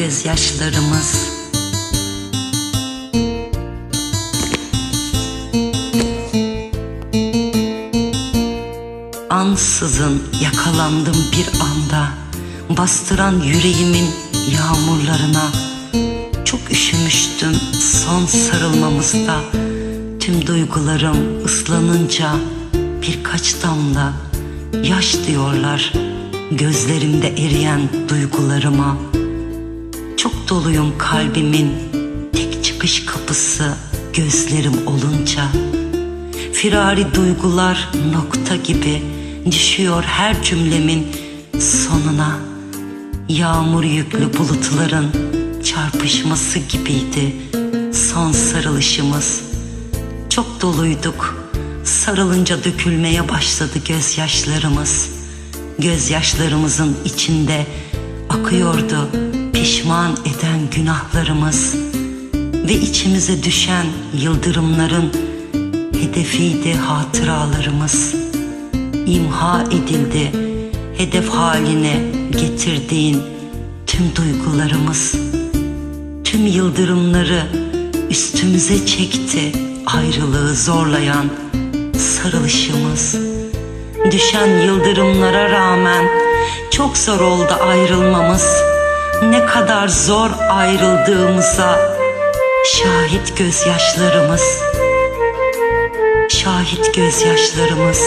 gözyaşlarımız. Ansızın yakalandım bir anda. Bastıran yüreğimin yağmurlarına. Çok üşümüştüm son sarılmamızda. Tüm duygularım ıslanınca Birkaç damla yaş diyorlar. Gözlerimde eriyen duygularıma Çok doluyum kalbimin. Tek çıkış kapısı gözlerim olunca. Firari duygular nokta gibi düşüyor her cümlemin sonuna. Yağmur yüklü bulutların çarpışması gibiydi son sarılışımız. Çok doluyduk sarılınca dökülmeye başladı gözyaşlarımız. Gözyaşlarımızın içinde akıyordu pişman eden günahlarımız Ve içimize düşen yıldırımların hedefiydi hatıralarımız. İmha edildi hedef haline getirdiğin tüm duygularımız. Tüm yıldırımları üstümüze çekti ayrılığı zorlayan sarılışımız. Düşen yıldırımlara rağmen çok zor oldu ayrılmamız Ne kadar zor ayrıldığımıza şahit gözyaşlarımız. Şahit gözyaşlarımız